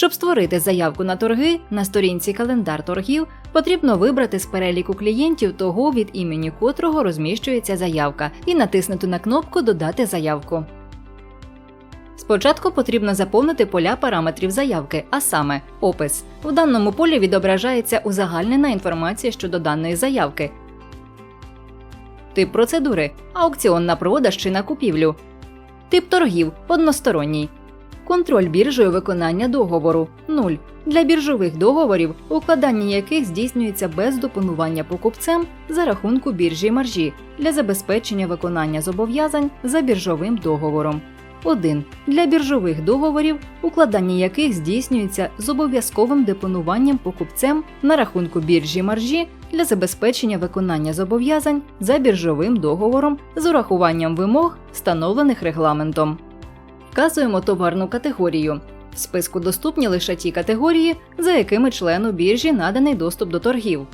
Щоб створити заявку на торги, на сторінці календар торгів потрібно вибрати з переліку клієнтів того, від імені котрого розміщується заявка, і натиснути на кнопку Додати заявку. Спочатку потрібно заповнити поля параметрів заявки, а саме опис. В даному полі відображається узагальнена інформація щодо даної заявки. Тип процедури аукціон на продаж чи на купівлю. Тип торгів односторонній. Контроль біржею виконання договору 0. Для біржових договорів, укладання яких здійснюється без допонування покупцем за рахунку біржі маржі для забезпечення виконання зобов'язань за біржовим договором. 1. Для біржових договорів, укладання яких здійснюється з обов'язковим депонуванням покупцем на рахунку біржі маржі для забезпечення виконання зобов'язань за біржовим договором з урахуванням вимог, встановлених регламентом. Вказуємо товарну категорію. В списку доступні лише ті категорії, за якими члену біржі наданий доступ до торгів.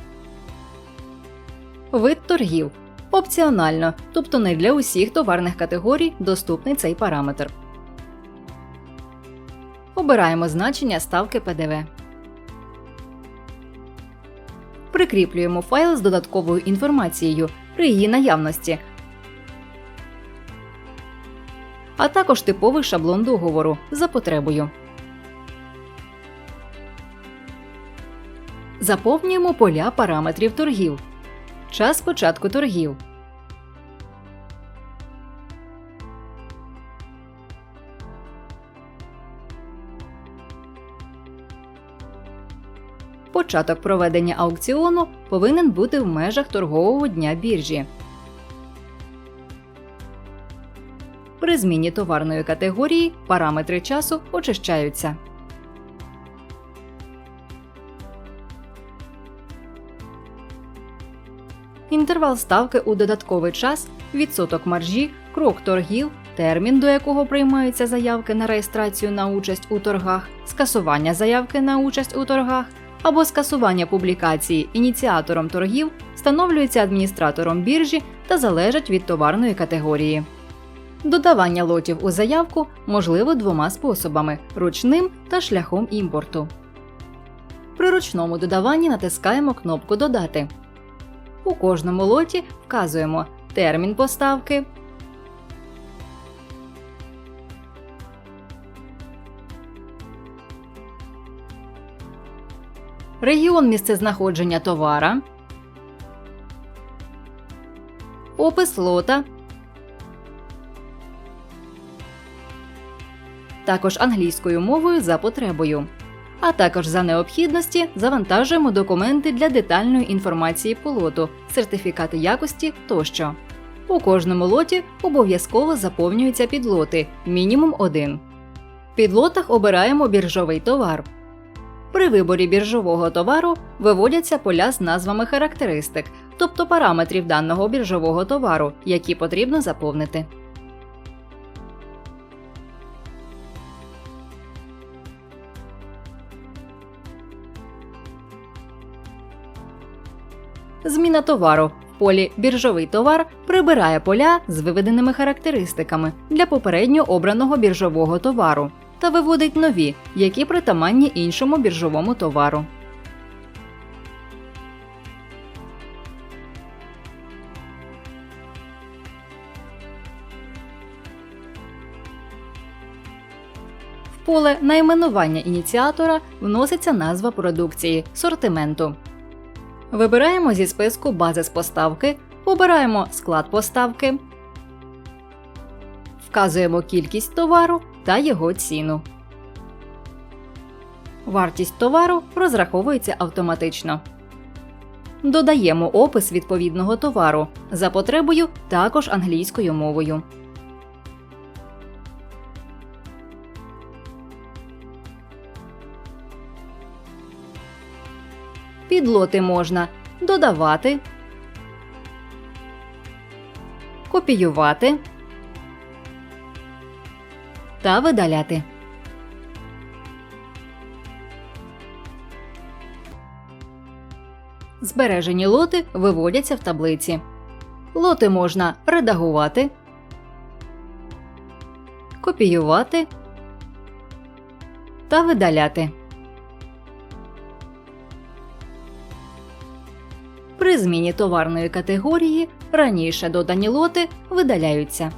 Вид торгів опціонально, тобто не для усіх товарних категорій доступний цей параметр. Обираємо значення ставки ПДВ. Прикріплюємо файл з додатковою інформацією при її наявності, а також типовий шаблон договору за потребою. Заповнюємо поля параметрів торгів. Час початку торгів. Початок проведення аукціону повинен бути в межах торгового дня біржі. При зміні товарної категорії параметри часу очищаються. Інтервал ставки у додатковий час, відсоток маржі, крок торгів, термін, до якого приймаються заявки на реєстрацію на участь у торгах, скасування заявки на участь у торгах або скасування публікації ініціатором торгів встановлюється адміністратором біржі та залежать від товарної категорії. Додавання лотів у заявку можливо двома способами ручним та шляхом імпорту. При ручному додаванні натискаємо кнопку Додати. У кожному лоті вказуємо термін поставки, регіон місцезнаходження товара, опис лота, також англійською мовою за потребою. А також за необхідності завантажуємо документи для детальної інформації по лоту, сертифікати якості тощо. У кожному лоті обов'язково заповнюються підлоти мінімум один. В підлотах обираємо біржовий товар. При виборі біржового товару виводяться поля з назвами характеристик, тобто параметрів даного біржового товару, які потрібно заповнити. Зміна товару. В полі біржовий товар прибирає поля з виведеними характеристиками для попередньо обраного біржового товару та виводить нові, які притаманні іншому біржовому товару. В поле найменування ініціатора вноситься назва продукції сортименту. Вибираємо зі списку базис поставки, обираємо склад поставки, вказуємо кількість товару та його ціну. Вартість товару розраховується автоматично. Додаємо опис відповідного товару за потребою також англійською мовою. Підлоти можна додавати, копіювати та видаляти. Збережені лоти виводяться в таблиці. Лоти можна редагувати, копіювати та видаляти. При зміні товарної категорії раніше додані лоти видаляються.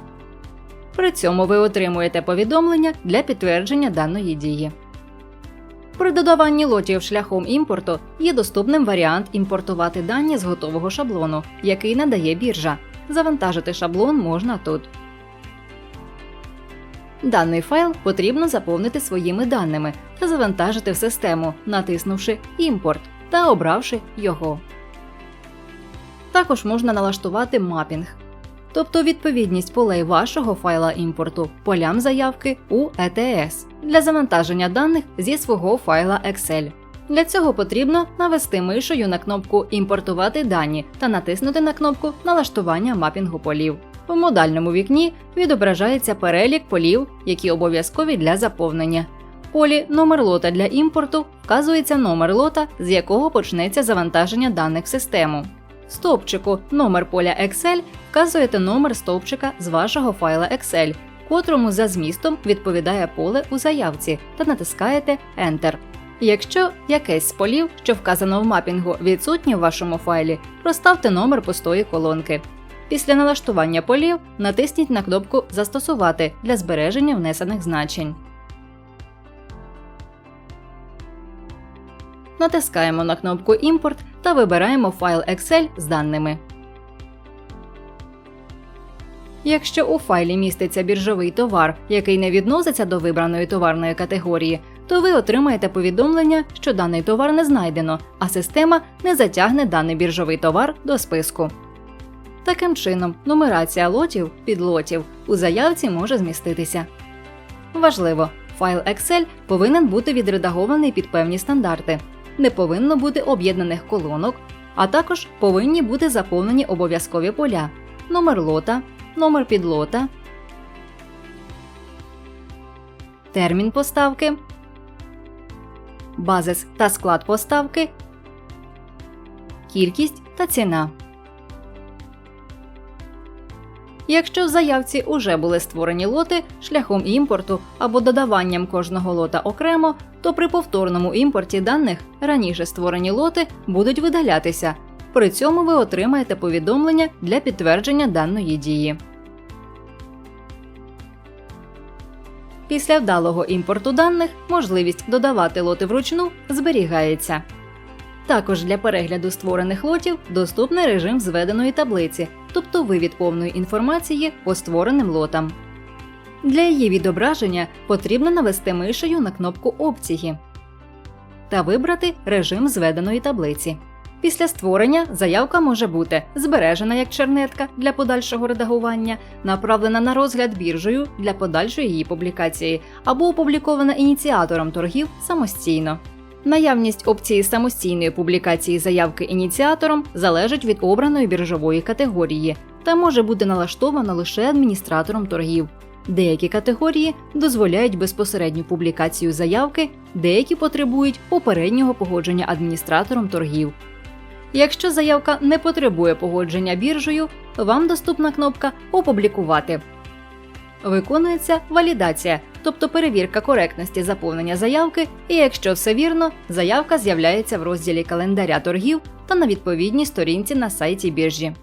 При цьому ви отримуєте повідомлення для підтвердження даної дії. При додаванні лотів шляхом імпорту є доступним варіант імпортувати дані з готового шаблону, який надає біржа. Завантажити шаблон можна тут. Даний файл потрібно заповнити своїми даними та завантажити в систему, натиснувши Імпорт та обравши його. Також можна налаштувати мапінг, тобто відповідність полей вашого файла імпорту полям заявки у ETS для завантаження даних зі свого файла Excel. Для цього потрібно навести мишею на кнопку Імпортувати дані та натиснути на кнопку Налаштування мапінгу полів. В модальному вікні відображається перелік полів, які обов'язкові для заповнення. В полі Номер лота для імпорту вказується номер лота, з якого почнеться завантаження даних в систему. Стовпчику Номер поля Excel вказуєте номер стовпчика з вашого файла Excel, котрому за змістом відповідає поле у заявці, та натискаєте Enter. Якщо якесь з полів, що вказано в мапінгу, відсутнє в вашому файлі, проставте номер пустої колонки. Після налаштування полів натисніть на кнопку Застосувати для збереження внесених значень. Натискаємо на кнопку Імпорт та вибираємо файл Excel з даними. Якщо у файлі міститься біржовий товар, який не відноситься до вибраної товарної категорії, то ви отримаєте повідомлення, що даний товар не знайдено, а система не затягне даний біржовий товар до списку. Таким чином, нумерація лотів підлотів у заявці може зміститися. Важливо, файл Excel повинен бути відредагований під певні стандарти, не повинно бути об'єднаних колонок, а також повинні бути заповнені обов'язкові поля: номер лота, номер підлота, термін поставки, базис та склад поставки, кількість та ціна. Якщо в заявці уже були створені лоти шляхом імпорту або додаванням кожного лота окремо, то при повторному імпорті даних раніше створені лоти будуть видалятися. При цьому ви отримаєте повідомлення для підтвердження даної дії. Після вдалого імпорту даних можливість додавати лоти вручну зберігається. Також для перегляду створених лотів доступний режим зведеної таблиці, тобто вивід повної інформації по створеним лотам. Для її відображення потрібно навести мишею на кнопку Опції та вибрати режим зведеної таблиці. Після створення заявка може бути збережена як чернетка для подальшого редагування, направлена на розгляд біржею для подальшої її публікації або опублікована ініціатором торгів самостійно. Наявність опції самостійної публікації заявки ініціатором залежить від обраної біржової категорії та може бути налаштована лише адміністратором торгів. Деякі категорії дозволяють безпосередню публікацію заявки, деякі потребують попереднього погодження адміністратором торгів. Якщо заявка не потребує погодження біржею, вам доступна кнопка Опублікувати. Виконується валідація, тобто перевірка коректності заповнення заявки, і якщо все вірно, заявка з'являється в розділі календаря торгів та на відповідній сторінці на сайті біржі.